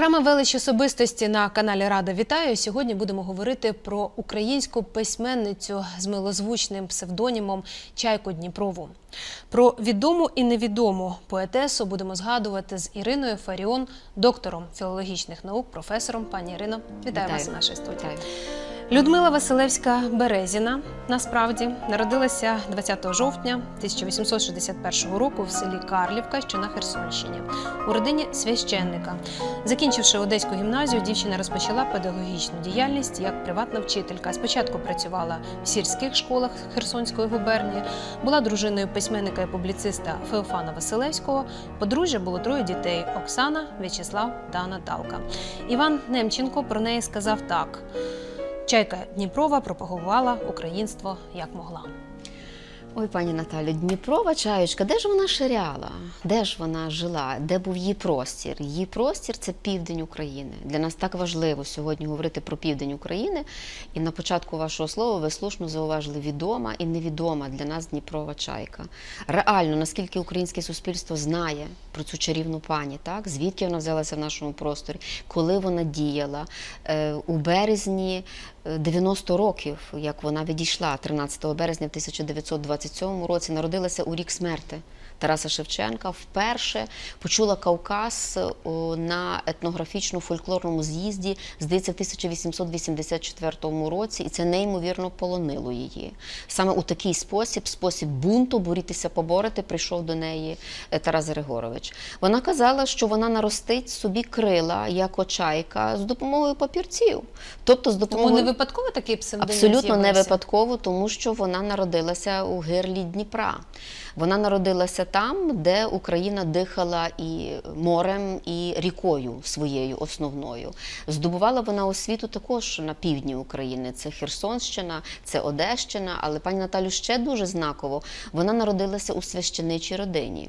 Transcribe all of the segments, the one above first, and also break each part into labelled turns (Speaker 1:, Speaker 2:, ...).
Speaker 1: Програма велич особистості на каналі Рада вітаю. Сьогодні будемо говорити про українську письменницю з милозвучним псевдонімом Чайку Дніпрову. Про відому і невідому поетесу будемо згадувати з Іриною Фаріон, доктором філологічних наук, професором. Пані Ірино, вітаю, вас в нашій студії.
Speaker 2: Вітаю.
Speaker 1: Людмила Василевська Березіна насправді народилася 20 жовтня 1861 року в селі Карлівка, що на Херсонщині, у родині священника. Закінчивши Одеську гімназію, дівчина розпочала педагогічну діяльність як приватна вчителька. Спочатку працювала в сільських школах Херсонської губернії, була дружиною письменника і публіциста Феофана Василевського. Подружжя було троє дітей: Оксана, В'ячеслав та Наталка. Іван Немченко про неї сказав так. Чайка Дніпрова пропагувала українство як могла.
Speaker 2: Ой, пані Наталю, Дніпрова чаєчка, де ж вона ширяла? Де ж вона жила? Де був її простір? Її простір це південь України. Для нас так важливо сьогодні говорити про південь України. І на початку вашого слова ви слушно зауважили відома і невідома для нас Дніпрова чайка. Реально, наскільки українське суспільство знає про цю чарівну пані, так звідки вона взялася в нашому просторі, коли вона діяла Е, у березні. Е, 90 років, як вона відійшла 13 березня 1927 році, народилася у рік смерти Тараса Шевченка. Вперше почула Кавказ на етнографічно-фольклорному з'їзді, здається, в 1884 році, і це неймовірно полонило її. Саме у такий спосіб, спосіб бунту, борітися поборити, прийшов до неї е, Тарас Григорович. Вона казала, що вона наростить собі крила як очайка з допомогою папірців. Тобто з
Speaker 1: Тому
Speaker 2: допомогою
Speaker 1: не випадково такий псевдонім
Speaker 2: Абсолютно не випадково, тому що вона народилася у гирлі Дніпра. Вона народилася там, де Україна дихала і морем, і рікою своєю основною. Здобувала вона освіту також на півдні України. Це Херсонщина, це Одещина. Але пані Наталю ще дуже знаково. Вона народилася у священичій родині.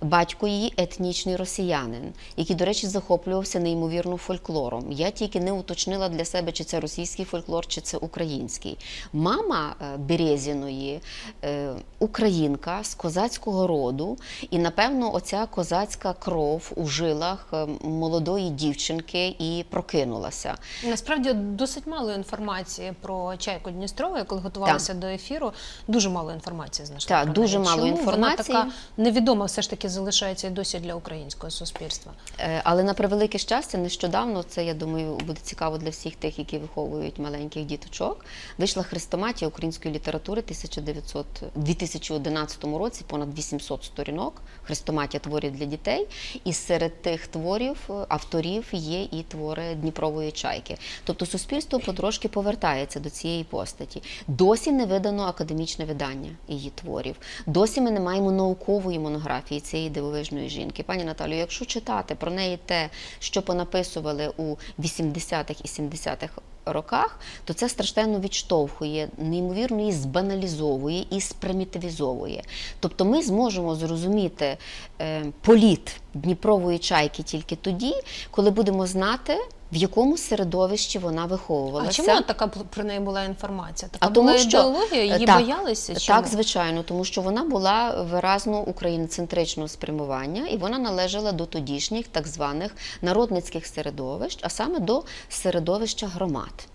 Speaker 2: Батько її етнічний росіянин, який, до речі, захоплювався неймовірно фольклором. Я тільки не уточнила для себе, чи це російський фольклор, чи це український. Мама е, Березіної е, українка з козацького роду, і напевно, оця козацька кров у жилах е, молодої дівчинки і прокинулася.
Speaker 1: Насправді досить мало інформації про Чайку Дністрову. Я коли готувалася до ефіру, дуже мало інформації знайшла.
Speaker 2: Так,
Speaker 1: про
Speaker 2: дуже
Speaker 1: неї.
Speaker 2: мало
Speaker 1: Чому
Speaker 2: інформації.
Speaker 1: Вона така невідома все ж таки залишається і досі для українського суспільства.
Speaker 2: Е, Але на превелике щастя, нещодавно це я думаю буде цікаво для всіх тих, які виховують маленьких діточок. Вийшла хрестоматія української літератури 1900, 2011 році, понад 800 сторінок. Хрестоматія творів для дітей. І серед тих творів е, авторів є і твори Дніпрової чайки. Тобто суспільство потрошки повертається до цієї постаті. Досі не видано академічне видання її творів. Досі ми не маємо наукової монографії цієї дивовижної жінки. Пані Наталю, якщо читати про неї те, що понаписували у 80-х і 70-х роках, то це страшенно відштовхує, неймовірно її збаналізовує і спримітивізовує. Тобто ми зможемо зрозуміти е, політ Дніпрової чайки тільки тоді, коли будемо знати, в якому середовищі вона виховувалася.
Speaker 1: А чому така про неї була інформація? Така
Speaker 2: А тому
Speaker 1: була
Speaker 2: що-
Speaker 1: ідеологія, її
Speaker 2: так,
Speaker 1: боялися? Чому?
Speaker 2: Так, звичайно, тому що вона була виразно україноцентричного спрямування, і вона належала до тодішніх так званих народницьких середовищ, а саме до середовища громад.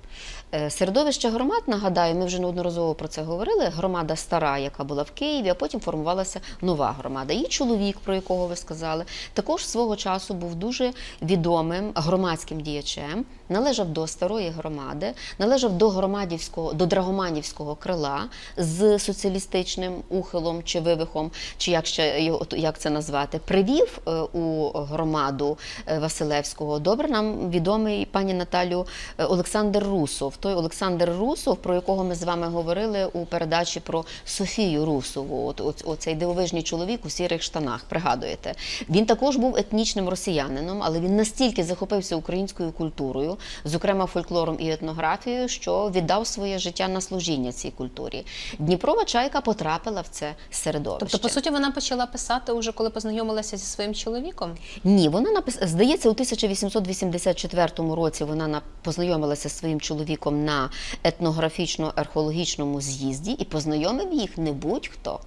Speaker 2: Е, Середовище громад, нагадаю, ми вже неодноразово про це говорили. Громада стара, яка була в Києві, а потім формувалася нова громада. Її чоловік, про якого ви сказали, також свого часу був дуже відомим громадським діячем, належав до старої громади, належав до громадівського, до драгоманівського крила з соціалістичним ухилом чи вивихом, чи як ще як це назвати, привів е, у громаду е, Василевського. Добре, нам відомий пані Наталю Олександр Русов. Той Олександр Русов, про якого ми з вами говорили у передачі про Софію Русову. От, от оцей дивовижний чоловік у сірих штанах. Пригадуєте, він також був етнічним росіянином, але він настільки захопився українською культурою, зокрема фольклором і етнографією, що віддав своє життя на служіння цій культурі. Дніпрова чайка потрапила в це середовище.
Speaker 1: Тобто, по суті, вона почала писати уже коли познайомилася зі своїм чоловіком.
Speaker 2: Ні, вона напис... здається, у 1884 році вона на... познайомилася зі своїм чоловіком на етнографічно-археологічному з'їзді і познайомив їх не будь-хто.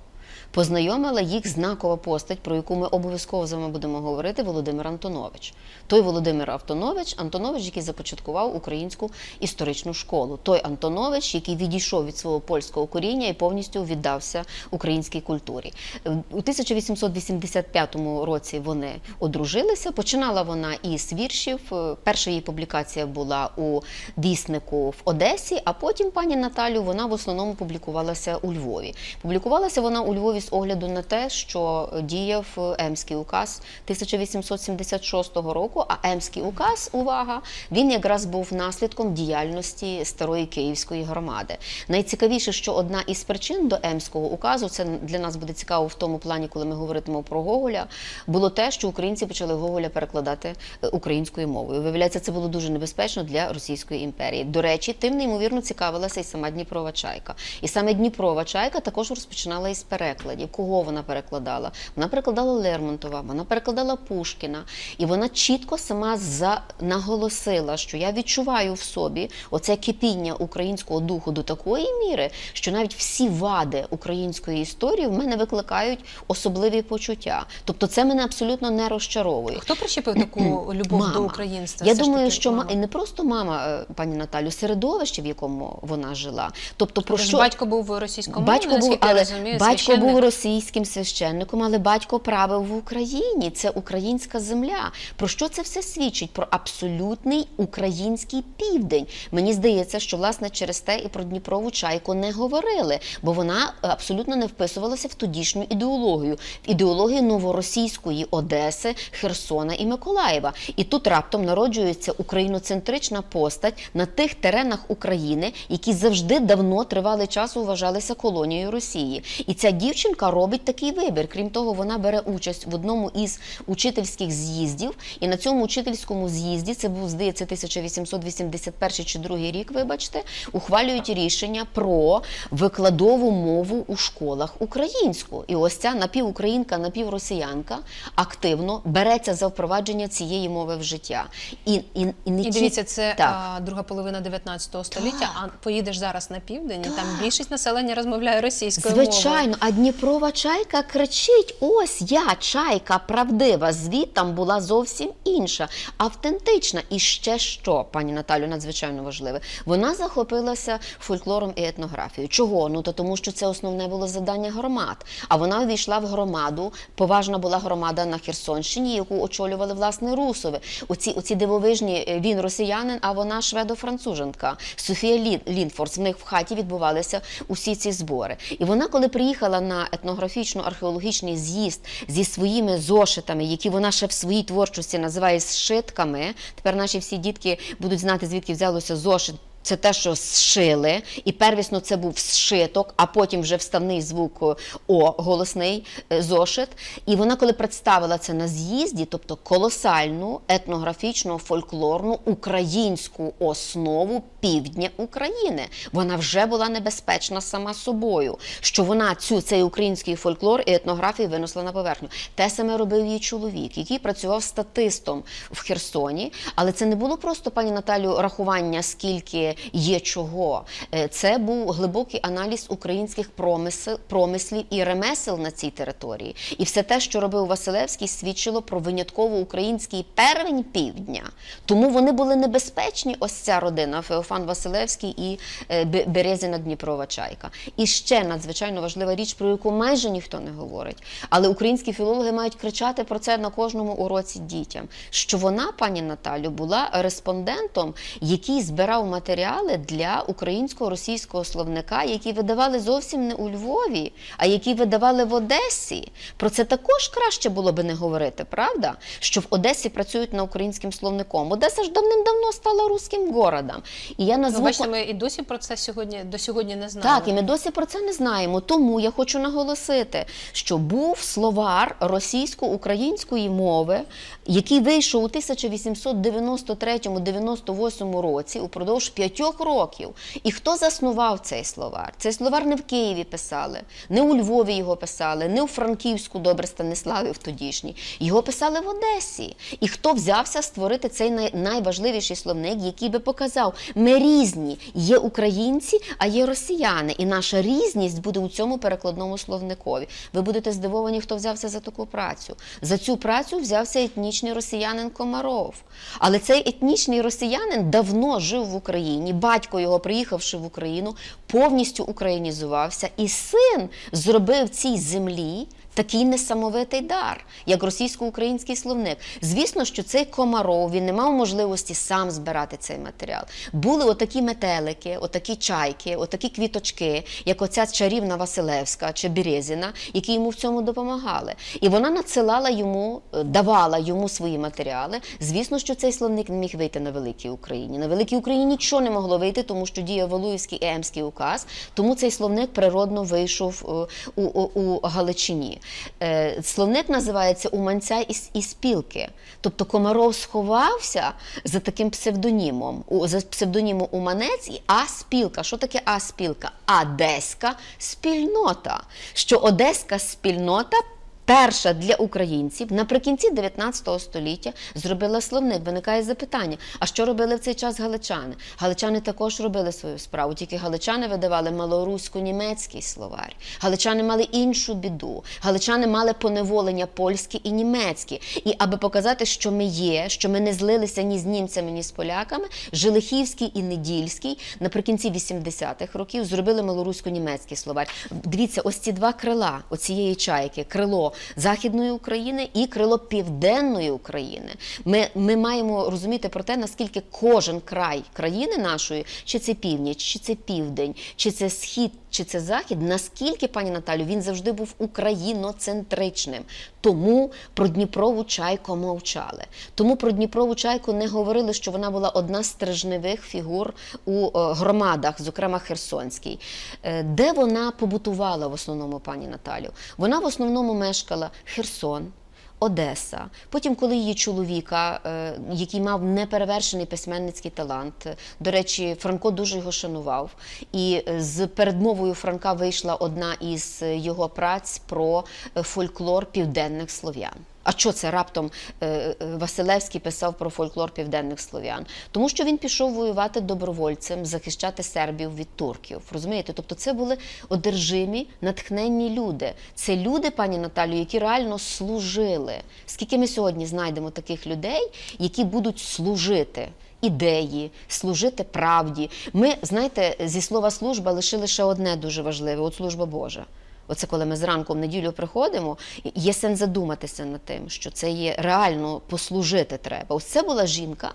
Speaker 2: Познайомила їх знакова постать, про яку ми обов'язково з вами будемо говорити, Володимир Антонович. Той Володимир Антонович, Антонович, який започаткував українську історичну школу. Той Антонович, який відійшов від свого польського коріння і повністю віддався українській культурі. У 1885 році вони одружилися. Починала вона із віршів. Перша її публікація була у віснику в Одесі, а потім пані Наталю вона в основному публікувалася у Львові. Публікувалася вона у Львові з огляду на те, що діяв Емський указ 1876 року. А Емський указ, увага, він якраз був наслідком діяльності старої київської громади. Найцікавіше, що одна із причин до Емського указу, це для нас буде цікаво в тому плані, коли ми говоритимемо про Гоголя, було те, що українці почали Гоголя перекладати е, українською мовою. Виявляється, це було дуже небезпечно для Російської імперії. До речі, тим неймовірно цікавилася і сама Дніпрова чайка. І саме Дніпрова чайка також розпочинала із перекладів. Кого вона перекладала? Вона перекладала Лермонтова, вона перекладала Пушкіна, і вона чітко сама за наголосила, що я відчуваю в собі оце кипіння українського духу до такої міри, що навіть всі вади української історії в мене викликають особливі почуття. Тобто, це мене абсолютно не розчаровує.
Speaker 1: Хто прищепив таку любов
Speaker 2: Мама.
Speaker 1: до українства?
Speaker 2: Я думаю,
Speaker 1: таки,
Speaker 2: що
Speaker 1: мама.
Speaker 2: і не просто мама, е, пані Наталю, середовище, в якому вона жила. Тобто, про
Speaker 1: Тож
Speaker 2: що
Speaker 1: батько був російськомовний,
Speaker 2: Батько був,
Speaker 1: я
Speaker 2: але
Speaker 1: розумію,
Speaker 2: батько був російським священником, але батько правив в Україні. Це українська земля. Про що це все свідчить? Про абсолютний український південь. Мені здається, що власне через те і про Дніпрову чайку не говорили, бо вона абсолютно не вписувалася в тодішню ідеологію, в ідеологію новоросійської Одеси, Херсона і Миколаєва. І тут раптом народжується україноцентрична постать на тих теренах України, які завжди давно тривалий час вважалися колонією Росії. І ця дівчинка робить такий вибір. Крім того, вона бере участь в одному із учительських з'їздів. І на цьому учительському з'їзді, це був, здається, 1881 чи другий рік, вибачте, ухвалюють рішення про викладову мову у школах українську. І ось ця напівукраїнка, напівросіянка активно береться за впровадження цієї мови в життя. І, і, і, не
Speaker 1: І дивіться, це
Speaker 2: Так.
Speaker 1: друга половина 19 століття, а поїдеш зараз на південь, і там більшість населення розмовляє російською мовою.
Speaker 2: Звичайно, а Дніпрова чайка кричить: ось я, чайка правдива. Звідтам була зовсім інша, автентична. І ще що, пані Наталю, надзвичайно важливе. Вона захопилася фольклором і етнографією. Чого? Ну то тому, що це основне було завдання громад. А вона увійшла в громаду. Поважна була громада на Херсонщині, яку очолювали власне русови. Оці, оці дивовижні е, він росіянин, а вона шведо-француженка. Софія Лін, Лінфорс. В них в хаті відбувалися усі ці збори. І вона, коли приїхала на етнографічно-археологічний з'їзд зі своїми зошитами, які вона ще в своїй творчості називає зшитками. Тепер наші всі дітки будуть знати, звідки взялося зошит. Це те, що зшили, і первісно це був зшиток, а потім вже вставний звук о, О, голосний е, зошит. І вона, коли представила це на з'їзді, тобто колосальну етнографічну, фольклорну українську основу півдня України, вона вже була небезпечна сама собою, що вона цю цей український фольклор і етнографію винесла на поверхню. Те саме робив її чоловік, який працював статистом в Херсоні, але це не було просто пані Наталю рахування, скільки є чого. Е, Це був глибокий аналіз українських промисел, промислів і ремесел на цій території. І все те, що робив Василевський, свідчило про винятково український первень півдня. Тому вони були небезпечні. Ось ця родина Феофан Василевський і е, Березіна Дніпрова Чайка. І ще надзвичайно важлива річ, про яку майже ніхто не говорить. Але українські філологи мають кричати про це на кожному уроці дітям. Що вона, пані Наталю, була респондентом, який збирав матеріали для українського російського словника, які видавали зовсім не у Львові, а які видавали в Одесі. Про це також краще було би не говорити, правда? Що в Одесі працюють на українським словником. Одеса ж давним-давно стала руським городом. І я
Speaker 1: Ну, бачите, ми і досі про це сьогодні до сьогодні не знаємо.
Speaker 2: так, і ми досі про це не знаємо. Тому я хочу наголосити, що був словар російсько-української мови, який вийшов у 1893-98 році упродовж п'ятьох п'ятьох років. І хто заснував цей словар? Цей словар не в Києві писали, не у Львові його писали, не у Франківську, добре Станиславів тодішній. Його писали в Одесі. І хто взявся створити цей найважливіший словник, який би показав, ми різні, є українці, а є росіяни. І наша різність буде у цьому перекладному словникові. Ви будете здивовані, хто взявся за таку працю. За цю працю взявся етнічний росіянин Комаров. Але цей етнічний росіянин давно жив в Україні. Батько його, приїхавши в Україну, повністю українізувався, і син зробив цій землі. Такий несамовитий дар, як російсько-український словник. Звісно, що цей комаров він не мав можливості сам збирати цей матеріал. Були отакі метелики, отакі чайки, отакі квіточки, як оця чарівна Василевська чи Березіна, які йому в цьому допомагали. І вона надсилала йому, е, давала йому свої матеріали. Звісно, що цей словник не міг вийти на великій Україні. На великій Україні нічого не могло вийти, тому що діяв Валуївський і Емський указ. Тому цей словник природно вийшов е, у, у, у Галичині. Е, Словник називається Уманця і спілки. Тобто Комаров сховався за таким псевдонімом, за псевдонімом Уманець і А-спілка. Що таке А-спілка? Одеська спільнота. Що Одеська спільнота. Перша для українців наприкінці 19 століття зробила словник. Виникає запитання: а що робили в цей час галичани? Галичани також робили свою справу, тільки галичани видавали малорусько-німецький словарь. Галичани мали іншу біду. Галичани мали поневолення польське і німецьке. І аби показати, що ми є, що ми не злилися ні з німцями, ні з поляками, Жилихівський і Недільський наприкінці 80-х років зробили малорусько-німецький словарь. Дивіться, ось ці два крила оцієї чайки: крило Західної України і крило Південної України. Ми, ми маємо розуміти про те, наскільки кожен край країни нашої, чи це північ, чи це південь, чи це схід, чи це захід, наскільки, пані Наталю, він завжди був україноцентричним. Тому про Дніпрову чайку мовчали. Тому про Дніпрову чайку не говорили, що вона була одна з стрижневих фігур у е, громадах, зокрема Херсонській. Е, Де вона побутувала в основному, пані Наталю? Вона в основному мешкала Херсон. Одеса. Потім, коли її чоловіка, е, який мав неперевершений письменницький талант, до речі, Франко дуже його шанував. І е, з передмовою Франка вийшла одна із е, його праць про фольклор південних слов'ян. А що це раптом е, е, Василевський писав про фольклор південних слов'ян? Тому що він пішов воювати добровольцем, захищати сербів від турків. Розумієте? Тобто це були одержимі, натхненні люди. Це люди, пані Наталю, які реально служили. Скільки ми сьогодні знайдемо таких людей, які будуть служити? Ідеї, служити правді. Ми, знаєте, зі слова служба лишили ще одне дуже важливе: от служба Божа. Оце коли ми зранку в неділю приходимо, є сенс задуматися над тим, що це є реально послужити треба. Ось це була жінка,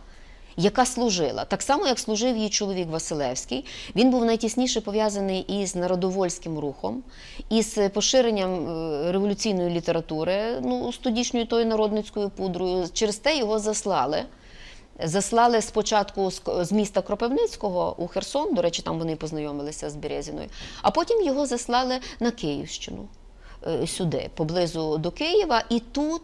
Speaker 2: яка служила. Так само, як служив її чоловік Василевський. Він був найтісніше пов'язаний із народовольським рухом, із поширенням е, революційної літератури, ну, з тодішньою тою народницькою пудрою. Через те його заслали. Заслали спочатку з, міста Кропивницького у Херсон, до речі, там вони познайомилися з Березіною, а потім його заслали на Київщину е, сюди, поблизу до Києва. І тут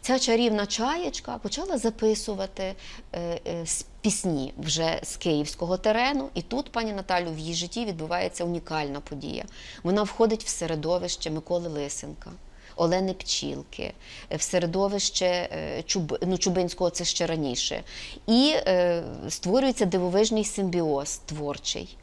Speaker 2: ця чарівна чаєчка почала записувати е, е, пісні вже з київського терену. І тут, пані Наталю, в її житті відбувається унікальна подія. Вона входить в середовище Миколи Лисенка. Олени Пчілки, е, в середовище е, Чуб, ну, Чубинського це ще раніше. І е, створюється дивовижний симбіоз творчий.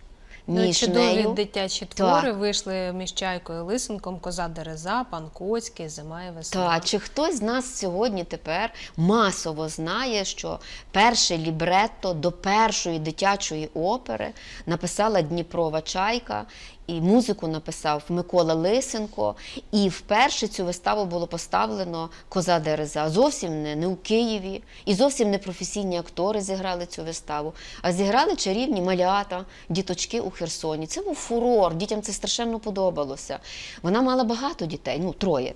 Speaker 1: Ну,
Speaker 2: Між
Speaker 1: чудові
Speaker 2: нею
Speaker 1: дитячі
Speaker 2: Так.
Speaker 1: твори вийшли між Чайкою Лисенком, Коза Дереза, Пан Коцький, Зима і весна.
Speaker 2: Та чи хтось з нас сьогодні тепер масово знає, що перше лібретто до першої дитячої опери написала Дніпрова Чайка, і музику написав Микола Лисенко. І вперше цю виставу було поставлено Коза Дереза. Зовсім не, не у Києві, і зовсім не професійні актори зіграли цю виставу, а зіграли чарівні малята, діточки у Херсоні. Це був фурор. Дітям це страшенно подобалося. Вона мала багато дітей, ну троє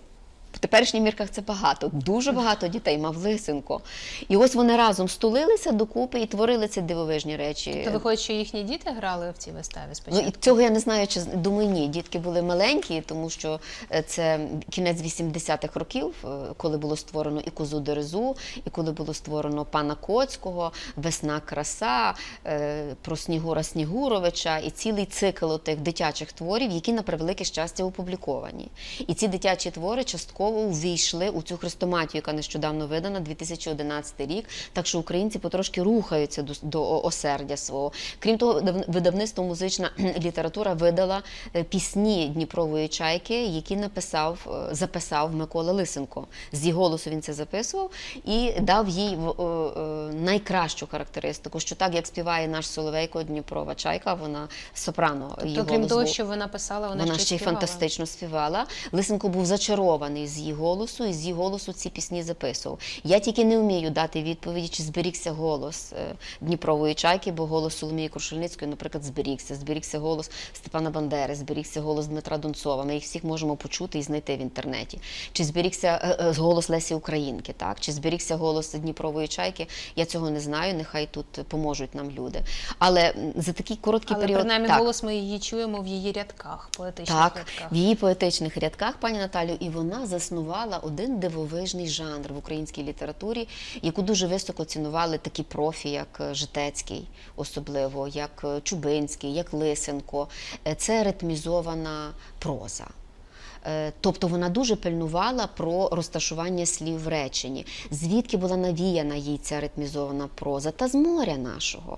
Speaker 2: В теперішніх мірках це багато, дуже багато дітей мав лисенко. І ось вони разом стулилися докупи і творили ці дивовижні речі.
Speaker 1: То виходить, що їхні діти грали в цій виставі
Speaker 2: Ну, і цього я не знаю, чи думаю, ні. Дітки були маленькі, тому що е, це кінець 80-х років, е, коли було створено і козу Дерезу, і коли було створено пана Коцького, Весна краса, е, про Снігура Снігуровича і цілий цикл тих дитячих творів, які на превелике щастя опубліковані. І ці дитячі твори частково увійшли у цю хрестоматію, яка нещодавно видана, 2011 рік. Так що українці потрошки рухаються до, до осердя свого. Крім того, видавництво музична література видала е, пісні Дніпрової чайки, які написав, е, записав Микола Лисенко. З її голосу він це записував і дав їй е, найкращу характеристику, що так як співає наш Соловейко Дніпрова чайка, вона сопрано. її
Speaker 1: То крім того, що вона писала, вона,
Speaker 2: Вона
Speaker 1: ще
Speaker 2: й фантастично співала. Лисенко був зачарований з її голосу, і з її голосу ці пісні записував. Я тільки не вмію дати відповіді, чи зберігся голос е, Дніпрової чайки, бо голос Соломії Крушельницької, наприклад, зберігся. Зберігся голос Степана Бандери, зберігся голос Дмитра Донцова. Ми їх всіх можемо почути і знайти в інтернеті. Чи зберігся е, е, голос Лесі Українки, так? Чи зберігся голос Дніпрової чайки? Я цього не знаю. Нехай тут поможуть нам люди. Але за такий короткий
Speaker 1: Але
Speaker 2: період
Speaker 1: принаймні
Speaker 2: так.
Speaker 1: голос ми її чуємо в її рядках, поетичних
Speaker 2: Так,
Speaker 1: рядках.
Speaker 2: в її поетичних рядках, пані Наталю, і вона заснувала один дивовижний жанр в українській літературі, яку дуже високо цінували такі профі, як е, Житецький, особливо, як е, Чубинський, як Лисенко. Е, Це ритмізована проза. Е, Тобто вона дуже пильнувала про розташування слів в реченні, звідки була навіяна їй ця ритмізована проза, та з моря нашого.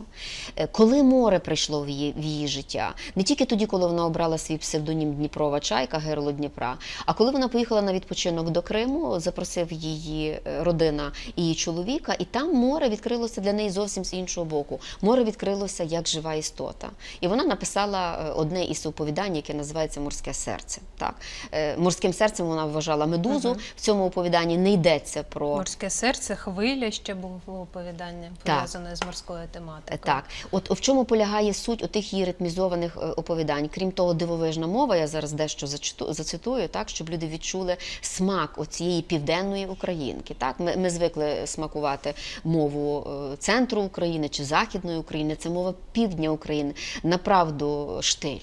Speaker 2: Е, Коли море прийшло в її, в її життя, не тільки тоді, коли вона обрала свій псевдонім Дніпрова чайка, герло Дніпра, а коли вона поїхала на відпочинок до Криму, запросив її е, родина і її чоловіка, і там море відкрилося для неї зовсім з іншого боку. Море відкрилося як жива істота. І вона написала одне із оповідань, яке називається Морське серце. Так? Е, Морським серцем вона вважала медузу. В цьому оповіданні не йдеться про
Speaker 1: Морське серце, хвиля ще було оповідання, пов'язане з морською тематикою.
Speaker 2: Е, Так, от в чому полягає суть отих її ритмізованих е, оповідань. Крім того, дивовижна мова, я зараз дещо зацитую, так, щоб люди відчули смак оцієї південної українки. Так, ми, ми звикли смакувати мову центру України чи західної України. Це мова півдня України. Направду штиль.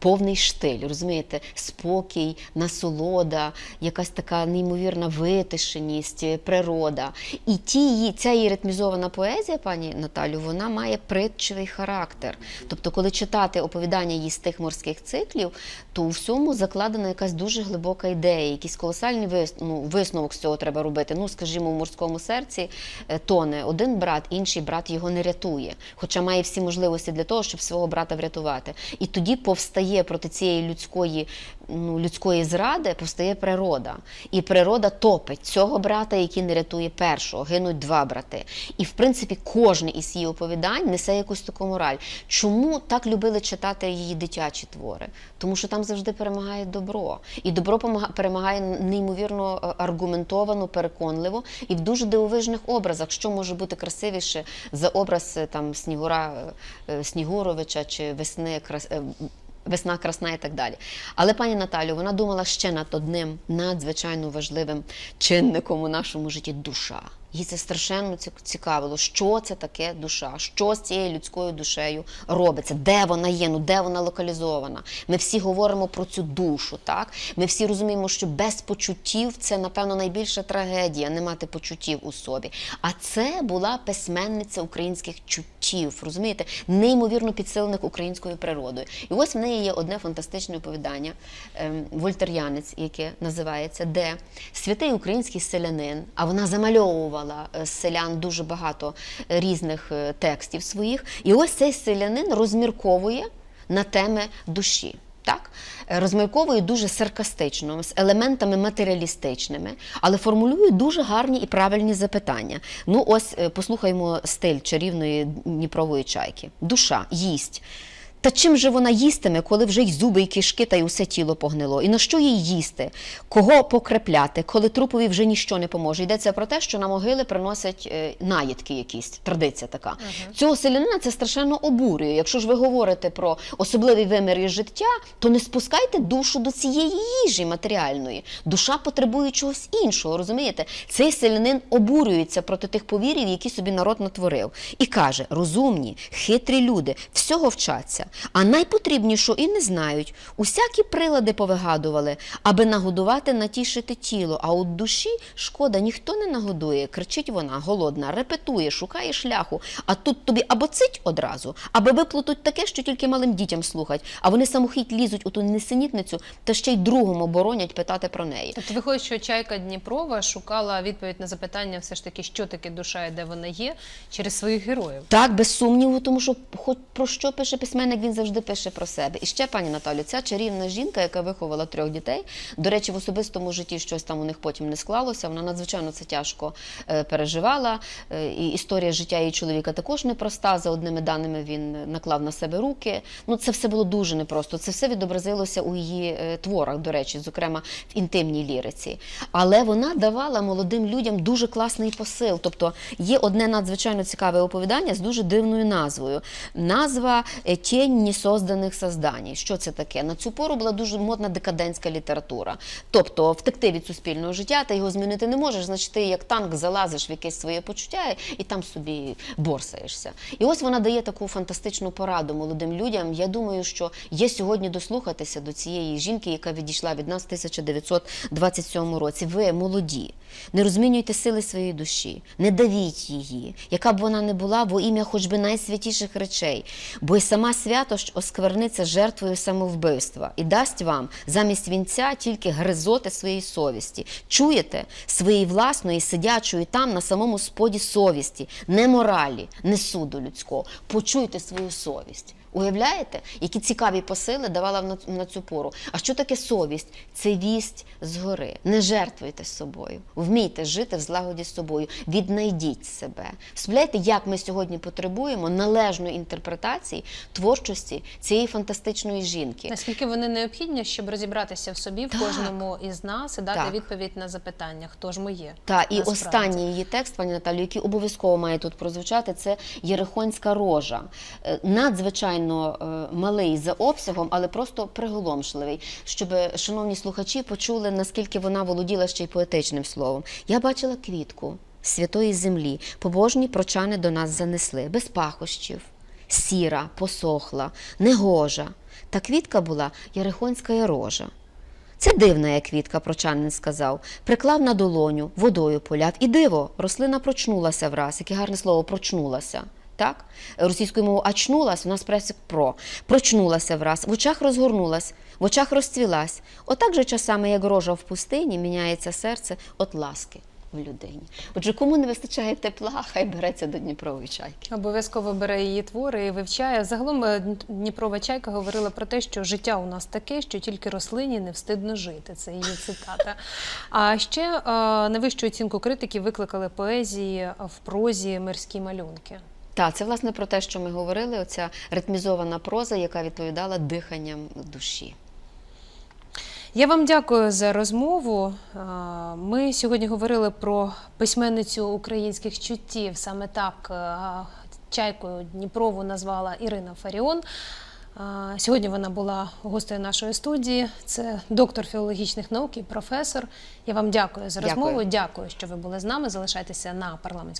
Speaker 2: Повний штиль, розумієте, спокій, насолода, якась така неймовірна витишеність, е, природа. І ті ця її ритмізована поезія, пані Наталю, вона має притчевий характер. Тобто, коли читати оповідання її з тих морських циклів, то у всьому закладена якась дуже глибока ідея, якийсь колосальний вис- ну, висновок з цього треба робити. Ну, скажімо, в морському серці е, тоне один брат, інший брат його не рятує, хоча має всі можливості для того, щоб свого брата врятувати. І тоді повстає проти цієї людської, ну, людської зради, повстає природа. І природа топить цього брата, який не рятує першого. Гинуть два брати. І в принципі кожне із її оповідань несе якусь таку мораль. Чому так любили читати її дитячі твори? Тому що там завжди перемагає добро. І добро перемагає неймовірно е, аргументовано, переконливо і в дуже дивовижних образах. Що може бути красивіше за образ е, там Снігура е, Снігуровича чи весни крас. Весна красна і так далі. Але пані Наталю, вона думала ще над одним надзвичайно важливим чинником у нашому житті душа. Їй це страшенно цікавило, що це таке душа, що з цією людською душею робиться, де вона є, ну де вона локалізована. Ми всі говоримо про цю душу, так? Ми всі розуміємо, що без почуттів це, напевно, найбільша трагедія не мати почуттів у собі. А це була письменниця українських чуттів, розумієте, неймовірно підсилених українською природою. І ось в неї є одне фантастичне оповідання ем, Вольтер'янець, яке називається Де святий український селянин, а вона замальовувала е, з селян дуже багато різних е, текстів своїх. І ось цей селянин розмірковує на теми душі. Так, Е, розмірковує дуже саркастично, з елементами матеріалістичними, але формулює дуже гарні і правильні запитання. Ну, ось послухаймо стиль чарівної Дніпрової чайки. Душа їсть. Та чим же вона їстиме, коли вже й зуби, і кишки, та й усе тіло погнило? І на що їй їсти? Кого покрепляти, коли трупові вже ніщо не поможе? Йдеться про те, що на могили приносять е, наїдки якісь, традиція така. Цього селянина це страшенно обурює. Якщо ж ви говорите про особливий вимір із життя, то не спускайте душу до цієї їжі матеріальної. Душа потребує чогось іншого, розумієте? Цей селянин обурюється проти тих повірів, які собі народ натворив. І каже: розумні, хитрі люди всього вчаться, а найпотрібнішого і не знають. Усякі прилади повигадували, аби нагодувати, натішити тіло. А от душі шкода, ніхто не нагодує. Кричить вона, голодна, репетує, шукає шляху. А тут тобі або цить одразу, або виплутуть таке, що тільки малим дітям слухать. А вони самохідь лізуть у ту несенітницю та ще й другому боронять питати про неї.
Speaker 1: Тобто виходить, що чайка Дніпрова шукала відповідь на запитання, все ж таки, що таке душа і де вона є, через своїх героїв.
Speaker 2: Так, без сумніву, тому що хоч про що пише письменник, він завжди пише про себе. І ще, пані Наталю, ця чарівна жінка, яка виховала трьох дітей. До речі, в особистому житті щось там у них потім не склалося. Вона надзвичайно це тяжко е, переживала. Е, і історія життя її чоловіка також непроста. За одними даними він наклав на себе руки. Ну, це все було дуже непросто. Це все відобразилося у її е, творах, до речі, зокрема в інтимній ліриці. Але вона давала молодим людям дуже класний посил. Тобто є одне надзвичайно цікаве оповідання з дуже дивною назвою. Назва е, «Тінь несозданих созданій». Що це таке? На цю пору була дуже модна декадентська література. Тобто втекти від суспільного життя, ти його змінити не можеш, значить ти як танк залазиш в якесь своє почуття і там собі борсаєшся. І ось вона дає таку фантастичну пораду молодим людям. Я думаю, що є сьогодні дослухатися до цієї жінки, яка відійшла від нас в 1927 році. Ви молоді, не розмінюйте сили своєї душі, не давіть її, яка б вона не була, во ім'я хоч би найсвятіших речей, бо й сама святощ оскверниться жертвою самовбивства і дасть вам замість вінця тільки гризоти своєї совісті. Чуєте своєї власної, сидячої там на самому споді совісті, не моралі, не суду людського. Почуйте свою совість. Уявляєте, які цікаві посили давала на, цю пору. А що таке совість? Це вість згори. Не жертвуйте собою, вмійте жити в злагоді з собою, віднайдіть себе. Вставляєте, як ми сьогодні потребуємо належної інтерпретації творчості цієї фантастичної жінки.
Speaker 1: Наскільки вони необхідні, щоб розібратися в собі в
Speaker 2: Так.
Speaker 1: кожному із нас і дати
Speaker 2: Так.
Speaker 1: відповідь на запитання, хто ж ми є.
Speaker 2: Та і
Speaker 1: насправді.
Speaker 2: останній її текст, пані Наталю, який обов'язково має тут прозвучати, це Єрихонська рожа. Е, Надзвичайно е, малий за обсягом, але просто приголомшливий, щоб шановні слухачі почули, наскільки вона володіла ще й поетичним словом. Я бачила квітку святої землі, побожні прочани до нас занесли, без пахощів, сіра, посохла, негожа. Та квітка була Єрихонська рожа. Це дивна я квітка, прочанин сказав. Приклав на долоню, водою поляв. І диво, рослина прочнулася враз. Яке гарне слово прочнулася. Так? Російською мовою очнулась, у нас пресик про. Прочнулася враз, в очах розгорнулась, в очах розцвілась. Отак же часами, як рожа в пустині, міняється серце от ласки в людині. Отже, кому не вистачає тепла, хай береться до Дніпрової чайки.
Speaker 1: Обов'язково бере її твори і вивчає. Загалом е, Дніпрова чайка говорила про те, що життя у нас таке, що тільки рослині не встидно жити. Це її цитата. А ще е, найвищу оцінку критиків викликали поезії в прозі мирські малюнки.
Speaker 2: Так, це власне про те, що ми говорили, оця ритмізована проза, яка відповідала диханням душі.
Speaker 1: Я вам дякую за розмову. Ми сьогодні говорили про письменницю українських чуттів. Саме так чайкою Дніпрову назвала Ірина Фаріон. Сьогодні вона була гостею нашої студії. Це доктор філологічних наук і професор. Я вам дякую за розмову. Дякую, що ви були з нами. Залишайтеся на парламентському.